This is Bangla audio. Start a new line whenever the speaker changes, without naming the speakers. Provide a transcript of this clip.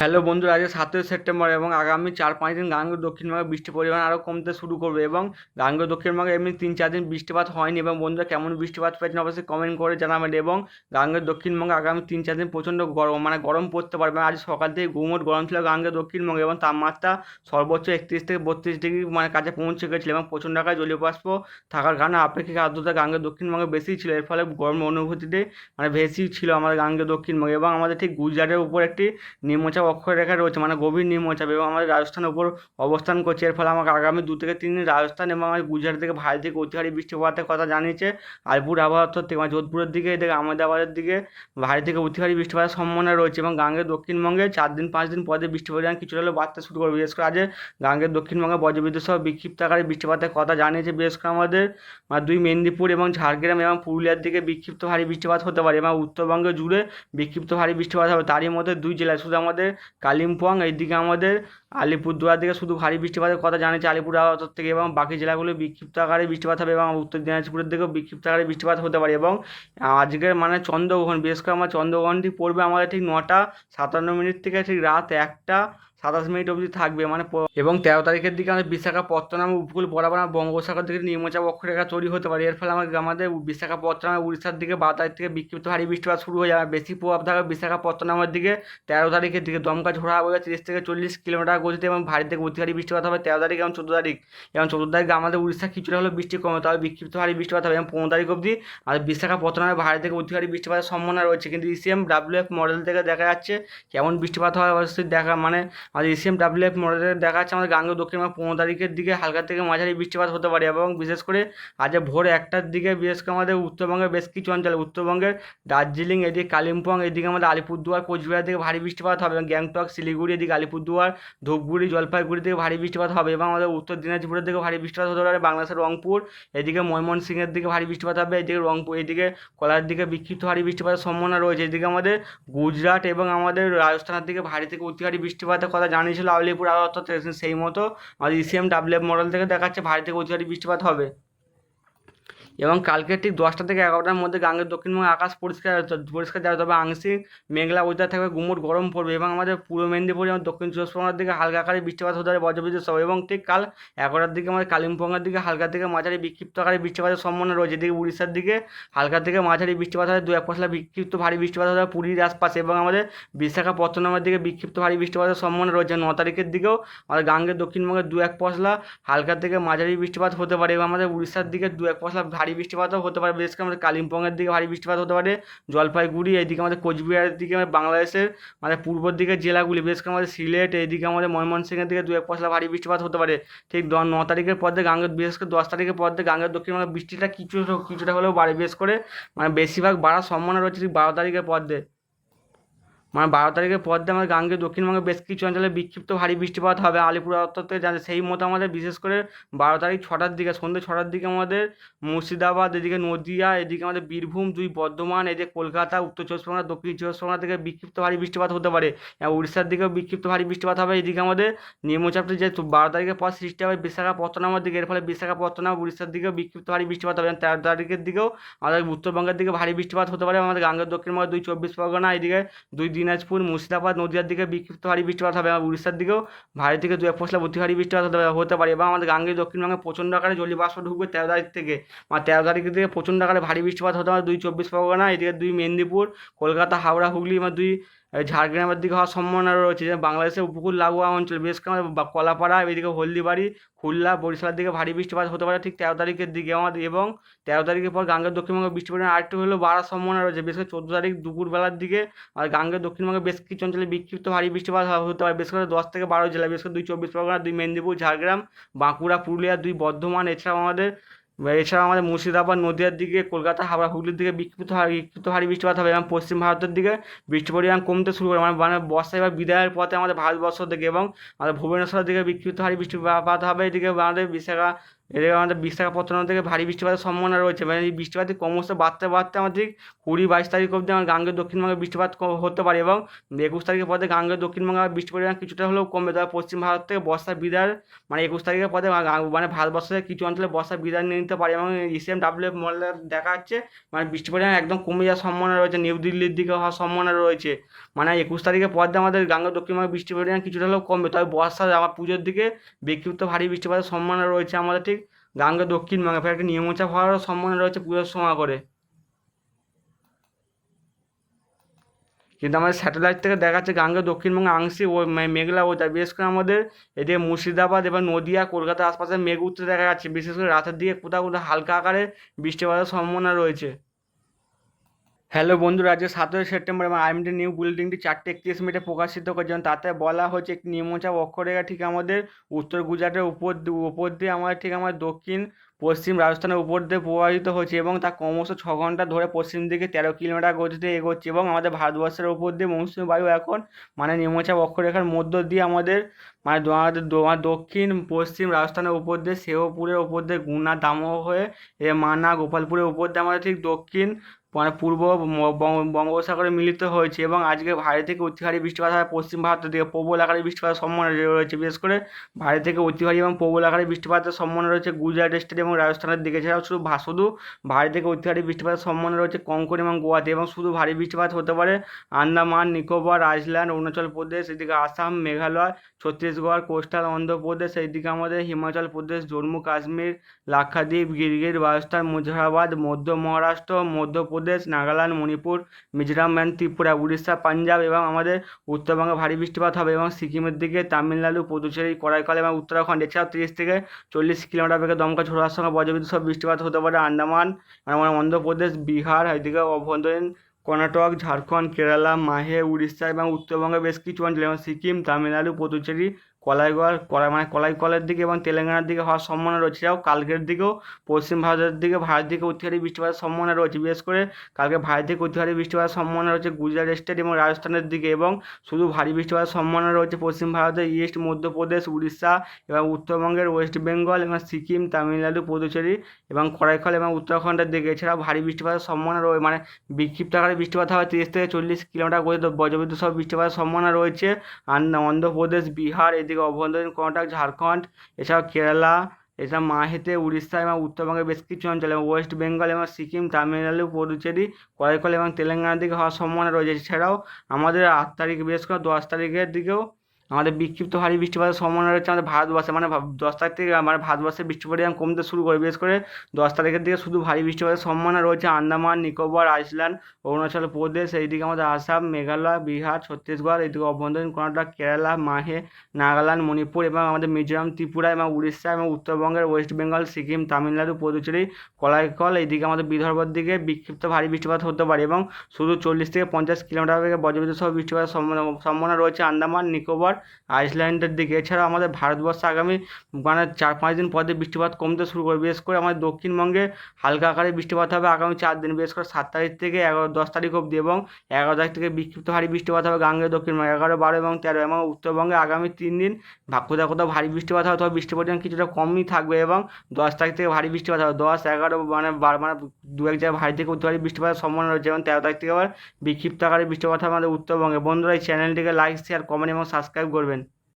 হ্যালো বন্ধুরা, আজ সাতই সেপ্টেম্বর এবং আগামী চার পাঁচ দিন গাঙ্গেয় দক্ষিণবঙ্গে বৃষ্টির পরিমাণ আরও কমতে শুরু করবে এবং গাঙ্গেয় দক্ষিণবঙ্গে এমনি তিন চার দিন বৃষ্টিপাত হয়নি এবং বন্ধুরা কেমন বৃষ্টিপাত পেয়েছেন অবশ্যই কমেন্ট করে জানাবেন এবং গাঙ্গেয় দক্ষিণবঙ্গে আগামী তিন চার দিন প্রচণ্ড গরম মানে গরম পড়তে পারবে। আজ সকাল থেকে গুমোট গরম ছিল গাঙ্গেয় দক্ষিণবঙ্গে এবং তাপমাত্রা সর্বোচ্চ একত্রিশ থেকে বত্রিশ ডিগ্রি মানে কাছে পৌঁছে গেছিল এবং প্রচণ্ড আকারে জলীয় বাষ্প থাকার কারণে আপেক্ষিক আর্দ্রতা গাঙ্গেয় দক্ষিণবঙ্গে বেশি ছিল। এর ফলে গরম অনুভূতিতে মানে বেশি ছিল আমাদের গাঙ্গেয় দক্ষিণবঙ্গে এবং আমাদের ঠিক গুজরাটের উপর একটি নিম্নচাপ অক্ষরেখা রয়েছে মানে গভীর নিম্নচাপ এবং আমাদের রাজস্থানের উপর অবস্থান করছে। এর ফলে আমাকে আগামী দু থেকে তিন দিন রাজস্থান এবং আমাদের গুজরাট থেকে ভারী থেকে অতি ভারী বৃষ্টিপাতের কথা জানিয়েছে। আলিপুর আবহাওয়া দপ্তর থেকে মানে যোধপুরের দিকে এদিকে আহমেদাবাদের দিকে ভারী থেকে অতি ভারী বৃষ্টিপাতের সম্ভাবনা রয়েছে এবং গাঙ্গের দক্ষিণবঙ্গে চার দিন পাঁচ দিন পরে বৃষ্টি পরিমাণ কিছুটা হলেও বাড়তে শুরু করবে। বিশেষ করে আজ গাঙ্গের দক্ষিণবঙ্গে বজ্রবিদ্যুৎ সহ বিক্ষিপ্ত আকারে বৃষ্টিপাতের কথা জানিয়েছে। বিশেষ করে আমাদের মানে দুই মেদিনীপুর এবং ঝাড়গ্রাম এবং পুরুলিয়ার দিকে বিক্ষিপ্ত ভারী বৃষ্টিপাত হতে পারে এবং উত্তরবঙ্গে জুড়ে বিক্ষিপ্ত ভারী বৃষ্টিপাত হবে। তারই মধ্যে দুই জেলায় শুধু আমাদের কালিম্পং, এইদিকে আমাদের আলিপুরদুয়ার দিকে শুধু ভারী বৃষ্টিপাতের কথা জানিয়েছে আলিপুর আবহাওয়া থেকে এবং বাকি জেলাগুলো বিক্ষিপ্ত আকারে বৃষ্টিপাত হবে এবং উত্তর দিনাজপুরের দিকেও বিক্ষিপ্ত আকারে বৃষ্টিপাত হতে পারে এবং আজকের মানে চন্দ্রগ্রহণ বিশেষ করে আমার চন্দ্রগ্রহণটি পড়বে আমাদের ঠিক নটা সাতান্ন মিনিট থেকে ঠিক রাত একটা সাতাশ মিনিট অবধি থাকবে মানে এবং তেরো তারিখের দিকে আমাদের বিশাখাপত্তনম উপকূল বরাবর আমার বঙ্গোপসাগর দিকে নিম্নচাপ অক্ষরেখা তৈরি হতে পারে। এর ফলে আমাদের আমাদের বিশাখাপত্তনম উড়িষ্যার দিকে বারো তারিখ থেকে বিক্ষিপ্ত ভারী বৃষ্টিপাত শুরু হয়ে যাবে। বেশি প্রভাব থাকবে বিশাখাপত্তনমের দিকে। তেরো তারিখের দিকে দমকা ঝোড়া হবে তিরিশ থেকে চল্লিশ কিলোমিটার গতিতে এবং ভারী থেকে অতি ভারী বৃষ্টিপাত হবে তেরো তারিখ এবং চোদ্দ তারিখ। এবং চোদ্দ তারিখে আমাদের উড়িষ্যা কিছুটা হলেও বৃষ্টি কমে, তবে বিক্ষিপ্ত ভারী বৃষ্টিপাত হবে। এবং পনেরো তারিখ অবধি আর বিশাখাপত্তনমে ভারী থেকে অতি ভারী বৃষ্টিপাতের সম্ভাবনা রয়েছে। কিন্তু ইসিএম ডাব্লিউ এফ মডেল থেকে দেখা যাচ্ছে কেমন বৃষ্টিপাত হয়, অবশ্যই দেখা মানে আমাদের E ইসিএম ডাব্লিউ এফ মডেলে দেখা যাচ্ছে আমাদের গাঙ্গেয় দক্ষিণ এবং পনেরো তারিখের দিকে হালকা থেকে মাঝারি বৃষ্টিপাত হতে পারে এবং বিশেষ করে আজ ভোর একটার দিকে বিশেষ করে আমাদের উত্তরবঙ্গের বেশ কিছু অঞ্চলে, উত্তরবঙ্গের দার্জিলিং এদিকে কালিম্পং, এদিকে আমাদের আলিপুরদুয়ার, কোচবিহার থেকে ভারী বৃষ্টিপাত হবে এবং গ্যাংটক, শিলিগুড়ি এদিকে আলিপুরদুয়ার, ধূপগুড়ি, জলপাইগুড়ি থেকে ভারী বৃষ্টিপাত হবে এবং আমাদের উত্তর দিনাজপুরের দিকে ভারী বৃষ্টিপাত হতে পারে, বাংলাদেশের রংপুর, এদিকে ময়মনসিংহের দিকে ভারী বৃষ্টিপাত হবে, এদিকে রংপুর এদিকে কলার দিকে বিক্ষিপ্ত ভারী বৃষ্টিপাতের সম্ভাবনা রয়েছে, এদিকে আমাদের গুজরাট এবং আমাদের রাজস্থানের দিকে ভারী থেকে অতি ভারী বৃষ্টিপাতের কথা জানিয়েছিল আউলিপুর আবহাওয়া সেই মতো আমাদের ইসিএম ডাব্লিউ মডেল থেকে দেখাচ্ছে, ভারী থেকে অতি ভারী বৃষ্টিপাত হবে। এবং কালকে ঠিক দশটা থেকে এগারোটার মধ্যে গাঙ্গের দক্ষিণবঙ্গে আকাশ পরিষ্কার পরিষ্কার যাবে তবে আংশিক মেঘলা ওয়েদার থাকবে, গুমোট গরম পড়বে এবং আমাদের পূর্ব মেদিনীপুর এবং দক্ষিণ চব্বিশ পরগনার দিকে হালকা আকারে বৃষ্টিপাত হতে পারে, বজ্রবিদ্যুৎ সহ এবং ঠিক কাল এগারোটার দিকে আমাদের কালিম্পংয়ের দিকে হালকা থেকে মাঝারি বিক্ষিপ্ত আকারে বৃষ্টিপাতের সম্ভাবনা রয়েছে, এদিকে উড়িষ্যার দিকে হালকা থেকে মাঝারি বৃষ্টিপাত হয় দু এক পশলা বিক্ষিপ্ত ভারী বৃষ্টিপাত হবে পুরীর আশপাশে এবং আমাদের বিশাখাপত্তনমের দিকে বিক্ষিপ্ত ভারী বৃষ্টিপাতের সম্ভাবনা রয়েছে, ন তারিখের দিকেও আমাদের গাঙ্গের দক্ষিণবঙ্গে দু এক পশলা হালকা থেকে মাঝারি বৃষ্টিপাত হতে পারে এবং আমাদের উড়িষ্যার দিকে দু এক পশলা ভারী বৃষ্টিপাতও হতে পারে, বিশেষ করে আমাদের কালিম্পংয়ের দিকে ভারী বৃষ্টিপাত হতে পারে, জলপাইগুড়ি এইদিকে আমাদের কোচবিহারের দিকে আমাদের বাংলাদেশের মানে পূর্বর দিকের জেলাগুলি, বিশেষ করে আমাদের সিলেট এইদিকে আমাদের ময়মনসিংহের দিকে দু এক পশলা ভারী বৃষ্টিপাত হতে পারে, ঠিক ন তারিখের পর দিয়ে গাঙ্গের বিশেষ করে দশ তারিখের পর দিয়ে গাঙ্গের দক্ষিণবঙ্গে বৃষ্টিটা কিছু কিছুটা হলেও বাড়ে, বিশেষ করে মানে বেশিরভাগ বাড়ার সম্ভাবনা রয়েছে ঠিক বারো তারিখের পর দিয়ে। মানে বারো তারিখের পর দিয়ে আমাদের গাঙ্গে দক্ষিণবঙ্গে বেশ কিছু অঞ্চলে বিক্ষিপ্ত ভারী বৃষ্টিপাত হবে। আলিপুর দপ্তর জানছে সেই মতো আমাদের বিশেষ করে বারো তারিখ ছটার দিকে, সন্ধ্যে ছটার দিকে আমাদের মুর্শিদাবাদ, এদিকে নদিয়া, এদিকে আমাদের বীরভূম, দুই বর্ধমান, এদিকে কলকাতা, উত্তর চব্বিশ পরগনা, দক্ষিণ চব্বিশ পরগনা থেকে বিক্ষিপ্ত ভারী বৃষ্টিপাত হতে পারে। উড়িষ্যার দিকেও বিক্ষিপ্ত ভারী বৃষ্টিপাত হবে। এদিকে আমাদের নিম্নচাপটি যে বারো তারিখের পর সৃষ্টি হবে বিশাখাপত্তনমের দিকে, এর ফলে বিশাখাপত্তনম, উড়িষ্যার দিকেও বিক্ষিপ্ত ভারী বৃষ্টিপাত হবে। তেরো তারিখের দিকেও আমাদের উত্তরবঙ্গের দিকে ভারী বৃষ্টিপাত হতে পারে। আমাদের গাঙ্গের দক্ষিণবঙ্গে দুই চব্বিশ পরগনা, এদিকে দুই দিনাজপুর, মুর্শিদাবাদ, নদীয়ার দিকে বিক্ষিপ্ত ভারী বৃষ্টিপাত হবে এবং উড়িষ্যার দিকেও ভারী থেকে দু এক পশলা অতি ভারী বৃষ্টিপাত হতে পারে এবং আমাদের গাঙ্গে দক্ষিণবঙ্গে প্রচণ্ড আকারে জলি বাষ্প ঢুকবে তেরো তারিখ থেকে। মানে তেরো তারিখ থেকে প্রচণ্ড আকারে ভারী বৃষ্টিপাত হতে পারে দুই চব্বিশ পরগনা, এদিকে দুই মেদিনীপুর, কলকাতা, হাওড়া, হুগলি এবং দুই ঝাড়গ্রামের দিকে হওয়ার সম্ভাবনা রয়েছে যে বাংলাদেশের উপকূল লাগোয়া অঞ্চল, বিশেষ করে কলাপাড়া, এদিকে হলদিবাড়ি, খুলনা, বরিশালের দিকে ভারী বৃষ্টিপাত হতে পারে ঠিক তেরো তারিখের দিকে আমাদের এবং তেরো তারিখের পর গাঙ্গের দক্ষিণবঙ্গে বৃষ্টি পরিমাণ আরেকটু হলেও বাড়ার সম্ভাবনা রয়েছে, বিশেষ করে চোদ্দ তারিখ দুপুরবেলার দিকে আর গাঙ্গের দক্ষিণবঙ্গে বেশ কিছু অঞ্চলে বিক্ষিপ্ত ভারী বৃষ্টিপাত হতে পারে, বিশেষ করে দশ থেকে বারো জেলা বিশেষ করে দুই চব্বিশ পরগনা, দুই মেদিনীপুর, ঝাড়গ্রাম, বাঁকুড়া, পুরুলিয়া, দুই বর্ধমান, এছাড়াও আমাদের এছাড়াও আমাদের মুর্শিদাবাদ, নদীয়ার দিকে, কলকাতা, হাওড়া, হুগলির দিকে বিক্ষিপ্ত ভারী বিক্ষিপ্ত হারে বৃষ্টিপাত হবে এবং পশ্চিম ভারতের দিকে বৃষ্টি পরিমাণ কমতে শুরু করে মানে মানে বর্ষা এবার বিদায়ের পথে আমাদের ভারতবর্ষ থেকে এবং আমাদের ভুবনেশ্বরের দিকে বিক্ষিপ্ত হারে বৃষ্টিপাত হবে। এদিকে আমাদের বিশাখা এদিকে আমাদের বিশাখাপত্তনম থেকে ভারী বৃষ্টিপাতের সম্ভাবনা রয়েছে। মানে এই বৃষ্টিপাতটি ক্রমশ বাড়তে বাড়তে আমাদের কুড়ি বাইশ তারিখ অবধি আমার গাঙ্গেয় দক্ষিণবঙ্গে বৃষ্টিপাত হতে পারে এবং একুশ তারিখের পরে গাঙ্গেয় দক্ষিণবঙ্গে বৃষ্টি পরিমাণ কিছুটা হলেও কমবে। তবে পশ্চিম ভারত থেকে বর্ষার বিদায় মানে একুশ তারিখের পরে মানে ভারতবর্ষের কিছু অঞ্চলে বর্ষার বিদায় নিয়ে নিতে পারে এবং ইসিএম ডাব্লিউ মডেলে দেখা যাচ্ছে মানে বৃষ্টি পরিমাণ একদম কমে যাওয়ার সম্ভাবনা রয়েছে, নিউ দিল্লির দিকে হওয়ার সম্ভাবনা রয়েছে। মানে একুশ তারিখের পর আমাদের গাঙ্গেয় দক্ষিণবঙ্গে বৃষ্টি পরিমাণ কিছুটা হলেও কমবে। তবে বর্ষা আমার পুজোর দিকে বিক্ষিপ্ত ভারী বৃষ্টিপাতের সম্ভাবনা রয়েছে আমাদের ঠিক গাঙ্গেয় দক্ষিণবঙ্গে ফের একটা নিয়মোচা হওয়ারও সম্ভাবনা রয়েছে পুজোর সময় করে। কিন্তু আমাদের স্যাটেলাইট থেকে দেখা যাচ্ছে গাঙ্গেয় দক্ষিণবঙ্গে আংশিক ও মেঘলা যা বিশেষ করে আমাদের এদিকে মুর্শিদাবাদ এবং নদিয়া, কলকাতার আশপাশে মেঘ উঠতে দেখা যাচ্ছে। বিশেষ করে রাতের দিকে কোথাও কোথাও হালকা আকারে বৃষ্টিপাতের সম্ভাবনা রয়েছে। হ্যালো বন্ধুরা, আজকে সতেরোই সেপ্টেম্বর এবং আইএমডি নিউ বুলেটিনটি চারটে একত্রিশ মিনিটে প্রকাশিত করেছেন তাতে বলা হয়েছে একটি নিম্নচাপ অক্ষরেখা ঠিক আমাদের উত্তর গুজরাটের উপর উপর দিয়ে আমাদের ঠিক আমাদের দক্ষিণ, পশ্চিম রাজস্থানের উপর দিয়ে প্রবাহিত হচ্ছে এবং তা ক্রমশ ছ ঘণ্টা ধরে পশ্চিম দিকে তেরো কিলোমিটার গতিতে এগোচ্ছে এবং আমাদের ভারতবর্ষের উপর দিয়ে মৌসুমী বায়ু এখন মানে নিম্নচাপ অক্ষরেখার মধ্য দিয়ে আমাদের মানে আমাদের দক্ষিণ, পশ্চিম রাজস্থানের উপর দিয়ে শেওপুরের উপর দিয়ে, গুনা, দামোহ হয়ে এ মানা গোপালপুরের উপর দিয়ে আমাদের ঠিক দক্ষিণ মানে পূর্ব বঙ্গোপসাগরে মিলিত হয়েছে এবং আজকে ভারী থেকে অতি ভারী বৃষ্টিপাত হয় পশ্চিম ভারতের দিকে। প্রবল আকারে বৃষ্টিপাতের সম্ভাবনা রয়েছে। বিশেষ করে ভারী থেকে অতি ভারী এবং প্রবল আকারে বৃষ্টিপাতের সম্ভাবনা রয়েছে গুজরাট স্টেট এবং রাজস্থানের দিকে। এছাড়াও শুধু শুধু ভারী থেকে অতি ভারী বৃষ্টিপাতের সম্ভাবনা রয়েছে কঙ্কন এবং গোয়াতে এবং শুধু ভারী বৃষ্টিপাত হতে পারে আন্দামান, নিকোবর, আইসল্যান্ড, অরুণাচল প্রদেশ, এদিকে আসাম, মেঘালয়, ছত্তিশগড়, কোস্টাল, অন্ধ্রপ্রদেশ এইদিকে আমাদের হিমাচল প্রদেশ, জম্মু, কাশ্মীর, লাক্ষাদ্বীপ গিরগির রাজস্থান মুজাফরাবাদ মধ্য মহারাষ্ট্র মধ্যপ্রদেশ নাগাল্যান্ড, মণিপুর, মিজোরাম অ্যান্ড ত্রিপুরা, উড়িষ্যা, পাঞ্জাব এবং আমাদের উত্তরবঙ্গে ভারী বৃষ্টিপাত হবে এবং সিকিমের দিকে তামিলনাড়ু, পুদুচেরি, করাইকাল এবং উত্তরাখণ্ড, এছাড়াও তিরিশ থেকে চল্লিশ কিলোমিটার বেগে দমকা ঝোড়ার সঙ্গে বজ্রবিদ্যুৎ সহ বৃষ্টিপাত হতে পারে আন্দামান মানে অন্ধ্রপ্রদেশ, বিহার, এদিকে অভ্যন্তরীণ কর্ণাটক, ঝাড়খণ্ড, কেরালা, মাহে, উড়িষ্যা এবং উত্তরবঙ্গের বেশ কিছু অঞ্চল এবং সিকিম, তামিলনাড়ু, পুদুচেরি কলাইগড় কলা মানে কলাইকলের দিকে এবং তেলেঙ্গানার দিকে হওয়ার সম্ভাবনা রয়েছে। এছাড়াও কালকের দিকেও পশ্চিম ভারতের দিকে ভারত দিকে অতিহারী বৃষ্টিপাতের সম্ভাবনা রয়েছে। বিশেষ করে কালকে ভারত দিকে অতিহারী বৃষ্টিপাতের সম্ভাবনা রয়েছে গুজরাট স্টেট এবং রাজস্থানের দিকে এবং শুধু ভারী বৃষ্টিপাতের সম্ভাবনা রয়েছে পশ্চিম ভারতের ইস্ট, মধ্যপ্রদেশ, উড়িষ্যা এবং উত্তরবঙ্গের ওয়েস্ট বেঙ্গল এবং সিকিম, তামিলনাড়ু, পুদুচেরি এবং করাইকল এবং উত্তরাখণ্ডের দিকে। এছাড়াও ভারী বৃষ্টিপাতের সম্ভাবনা রয়েছে মানে বিক্ষিপ্ত আকারে বৃষ্টিপাত হয় তিরিশ থেকে চল্লিশ কিলোমিটার গতিতে। বজ্রবিদ্যুৎ সহ বৃষ্টিপাতের সম্ভাবনা রয়েছে। অন্ধ্রপ্রদেশ, বিহার এদিকে অভ্যন্তরীণ কর্ণাটক, ঝাড়খণ্ড, এছাড়াও কেরালা, এছাড়া মাহেতে, উড়িষ্যা এবং উত্তরবঙ্গের বেশ কিছু অঞ্চল এবং ওয়েস্ট বেঙ্গল এবং সিকিম, তামিলনাড়ু পুদুচেরি করাইকল এবং তেলেঙ্গানার দিকে হওয়ার সম্ভাবনা রয়েছে। এছাড়াও আমাদের আট তারিখ, বিশেষ করে দশ তারিখের দিকেও আমাদের বিক্ষিপ্ত ভারী বৃষ্টিপাতের সম্ভাবনা রয়েছে আমাদের ভারতবর্ষে। মানে দশ তারিখ থেকে মানে ভারতবর্ষে বৃষ্টি পরিমাণ কমতে শুরু করে, বিশেষ করে দশ তারিখের দিকে শুধু ভারী বৃষ্টিপাতের সম্ভাবনা রয়েছে। আন্দামান, নিকোবর, আইসল্যান্ড, অরুণাচল প্রদেশ, এইদিকে আমাদের আসাম, মেঘালয়, বিহার, ছত্তিশগড়, এইদিকে অভ্যন্তরীণ কর্ণাটক, কেরালা, মাহে, নাগাল্যান্ড, মণিপুর এবং আমাদের মিজোরাম, ত্রিপুরা এবং উড়িষ্যা এবং উত্তরবঙ্গের ওয়েস্ট বেঙ্গল, সিকিম, তামিলনাড়ু, পুদুচেরি কলাইকল এইদিকে আমাদের বিদর্ভর দিকে বিক্ষিপ্ত ভারী বৃষ্টিপাত হতে পারে এবং শুধু চল্লিশ থেকে পঞ্চাশ কিলোমিটার বেগে বজ্রবিদ্যুৎ সহ বৃষ্টিপাতের সম্ভাবনা রয়েছে। আন্দামান, নিকোবর আইসল্যান্ডের দিকে। এছাড়াও আমাদের ভারতবর্ষে আগামী মানে চার পাঁচ দিন পর বৃষ্টিপাত কমতে শুরু করবে। বিশেষ করে আমাদের দক্ষিণবঙ্গে হালকা আকারে বৃষ্টিপাত হবে আগামী চার দিন। বিশেষ করে সাত তারিখ থেকে এগারো, দশ তারিখ অবধি এবং এগারো তারিখ থেকে বিক্ষিপ্ত ভারী বৃষ্টিপাত হবে গাঙ্গেয়, দক্ষিণবঙ্গে এগারো, বারো এবং তেরো এবং উত্তরবঙ্গে আগামী তিন দিন কোথাও কোথাও ভারী বৃষ্টিপাত হবে। তবে বৃষ্টির পরিমাণ কিছুটা কমই থাকবে এবং দশ তারিখ থেকে ভারী বৃষ্টিপাত হবে। দশ, এগারো মানে বার মানে দু এক জায়গায় ভারী থেকে উত্তর বৃষ্টিপাতের সম্ভাবনা রয়েছে এবং তেরো তারিখ থেকে আবার বিক্ষিপ্ত আকারে বৃষ্টিপাত হবে আমাদের উত্তরবঙ্গে। বন্ধুরা, এই চ্যানেলটিকে লাইক শেয়ার কমেন্ট এবং সাবস্ক্রাইব করবেন।